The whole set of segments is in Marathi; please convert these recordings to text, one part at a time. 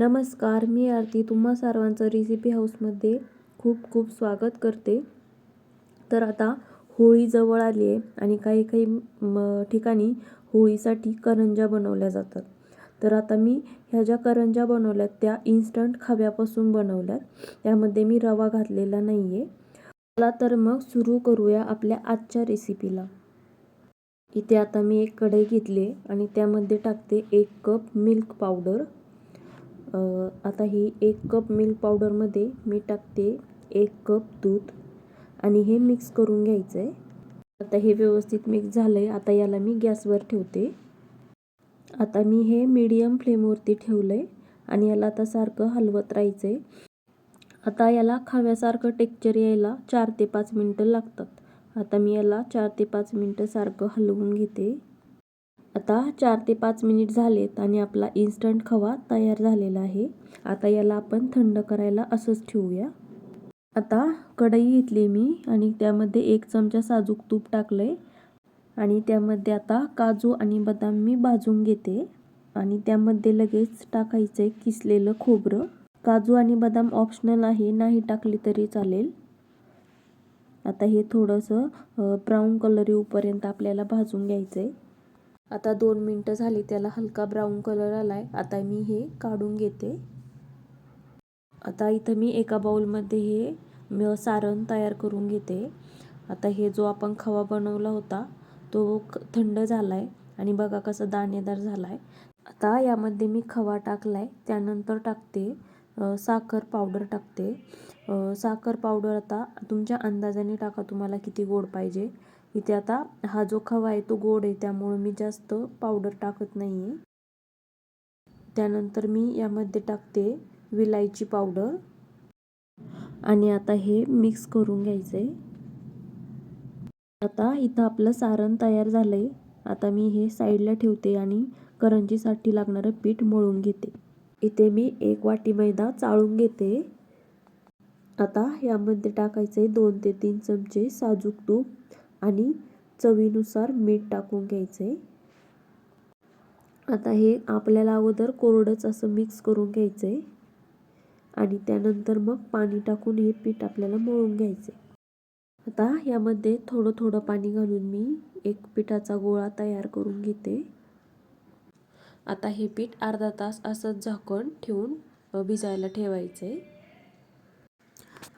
नमस्कार मी आरती. तुम्हा सर्वांचं रेसिपी हाऊसमध्ये खूप खूप स्वागत करते. तर आता होळी जवळ आली आहे आणि काही काही म ठिकाणी होळीसाठी करंज्या बनवल्या जातात. तर आता मी ह्या ज्या करंज्या बनवल्यात त्या इन्स्टंट खव्यापासून बनवल्यात. त्यामध्ये मी रवा घातलेला नाही आहे चला तर मग सुरू करूया आपल्या आजच्या रेसिपीला इथे आता मी एक कढई घेतली आणि त्यामध्ये टाकते एक कप मिल्क पावडर आता ही एक कप मिल्क पावडरमध्ये मी टाकते एक कप दूध आणि हे मिक्स करून घ्यायचं आहे आता हे व्यवस्थित मिक्स झालं आहे आता याला मी गॅसवर ठेवते. आता मी हे मीडियम फ्लेमवरती ठेवलं आहे आणि याला आता सारखं हलवत राहायचं आहे आता याला खाव्यासारखं टेक्चर यायला चार ते पाच मिनटं लागतात. आता मी याला चार ते पाच मिनटं सारखं हलवून घेते. आता चार ते पाच मिनिट झालेत आणि आपला इन्स्टंट खवा तयार झालेला आहे. आता याला आपण थंड करायला असंच ठेवूया. आता कढई घेतली मी आणि त्यामध्ये एक चमचा साजूक तूप टाकलं आहे आणि त्यामध्ये आता काजू आणि बदाम मी भाजून घेते. आणि त्यामध्ये लगेच टाकायचं आहे किसलेलं खोबरं. काजू आणि बदाम ऑप्शनल आहे नाही टाकली तरी चालेल. आता हे थोडंसं ब्राऊन कलर येऊपर्यंत आपल्याला भाजून घ्यायचं आहे आता दोन मिनटं झाली त्याला हलका ब्राऊन कलर आला आहे आता मी हे काढून घेते. आता इथं मी एका बाउलमध्ये हे सारण तयार करून घेते. आता हे जो आपण खवा बनवला होता तो थंड झाला आहे आणि बघा कसं दाणेदार झाला आहे आता यामध्ये मी खवा टाकला आहे त्यानंतर टाकते साखर पावडर टाकते. साखर पावडर आता तुमच्या अंदाजाने टाका तुम्हाला किती गोड पाहिजे. इथे आता हा जो खवा आहे तो गोड आहे त्यामुळे मी जास्त पावडर टाकत नाही आहे त्यानंतर मी यामध्ये टाकते विलायची पावडर आणि आता हे मिक्स करून घ्यायचं आहे आता इथं आपलं सारण तयार झालं आहे आता मी हे साईडला ठेवते आणि करंजीसाठी लागणारं पीठ मळून घेते. इथे मी एक वाटी मैदा चाळून घेते. आता यामध्ये टाकायचं आहे दोन ते तीन चमचे साजूक तूप. आणि चवीनुसार मीठ टाकून घ्यायचं. आहे आता हे आपल्याला अगोदर कोरडंच असं मिक्स करून घ्यायचं. आहे आणि त्यानंतर मग पाणी टाकून हे पीठ आपल्याला मळून घ्यायचं. आहे आता यामध्ये थोडं थोडं पाणी घालून मी एक पिठाचा गोळा तयार करून घेते. आता हे पीठ अर्धा तास असंच झाकण ठेवून भिजायला ठेवायचं. आहे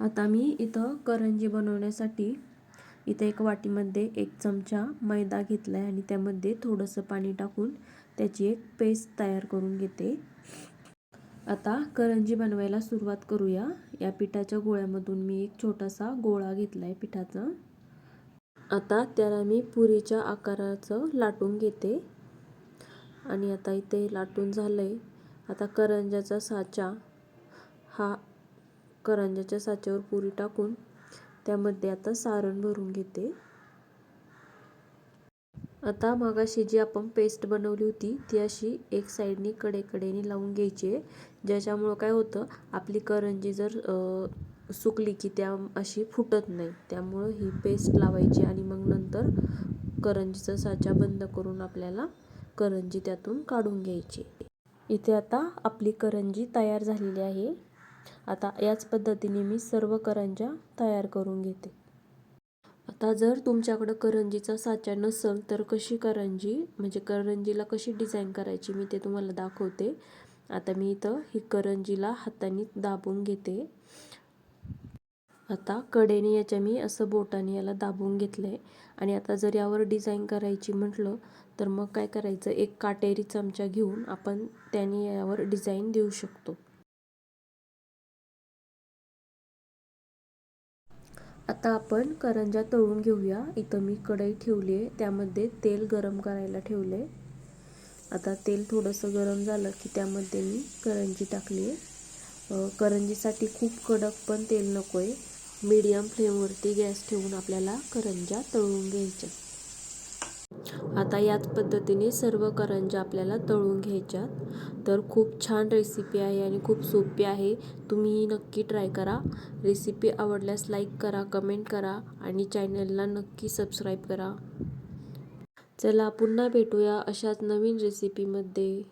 आता मी इथं करंजी बनवण्यासाठी इथे एक वाटीमध्ये एक चमचा मैदा घेतला आहे आणि त्यामध्ये थोडंसं पाणी टाकून त्याची एक पेस्ट तयार करून घेते. आता करंजी बनवायला सुरुवात करूया. या पिठाच्या गोळ्यामधून मी एक छोटासा गोळा घेतला आहे पिठाचा. आता त्याला मी पुरीच्या आकाराचं लाटून घेते. आणि आता इथे लाटून झालं आहे आता करंजाचा साचा हा करंजाच्या साच्यावर पुरी टाकून त्यामध्ये आता सारण भरून घेते. आता मगाशी जी आपण पेस्ट बनवली होती ती अशी एक साईडनी कडेकडेने लावून घ्यायची आहे. ज्याच्यामुळं काय होतं आपली करंजी जर सुकली की त्या अशी फुटत नाही. त्यामुळं ही पेस्ट लावायची आणि मग नंतर करंजीचा साचा बंद करून आपल्याला करंजी त्यातून काढून घ्यायची. इथे आता आपली करंजी तयार झालेली आहे. आता याच पद्धतीने मी सर्व करंज्या तयार करून घेते. आता जर तुमच्याकडं करंजीचा साचा नसेल तर कशी करंजी म्हणजे करंजीला कशी डिझाईन करायची मी ते तुम्हाला दाखवते. आता मी इथं ही करंजीला हाताने दाबून घेते. आता कडेने याच्या मी असं बोटाने याला दाबून घेतलं आहे आणि आता जर यावर डिझाईन करायची म्हटलं तर मग काय करायचं? एक काटेरी चमचा घेऊन आपण त्याने यावर डिझाईन देऊ शकतो. आता आपण करंजा तळून घेऊया. इथं मी कढई ठेवली आहे त्यामध्ये तेल गरम करायला ठेवले. आता तेल थोडंसं गरम झालं की त्यामध्ये मी करंजी टाकली आहे करंजीसाठी खूप कडक पण तेल नको आहे मीडियम फ्लेमवरती गॅस ठेवून आपल्याला करंजा तळून घ्यायच्या. आता याच पद्धतीने सर्व करंजा आपल्याला तळून घ्यायच्यात. तर खूप छान रेसिपी आहे आणि खूप सोपी आहे. तुम्ही नक्की ट्राय करा. रेसिपी आवडल्यास लाईक करा कमेंट करा आणि चॅनलला नक्की सबस्क्राईब करा. चला पुन्हा भेटूया अशाच नवीन रेसिपीमध्ये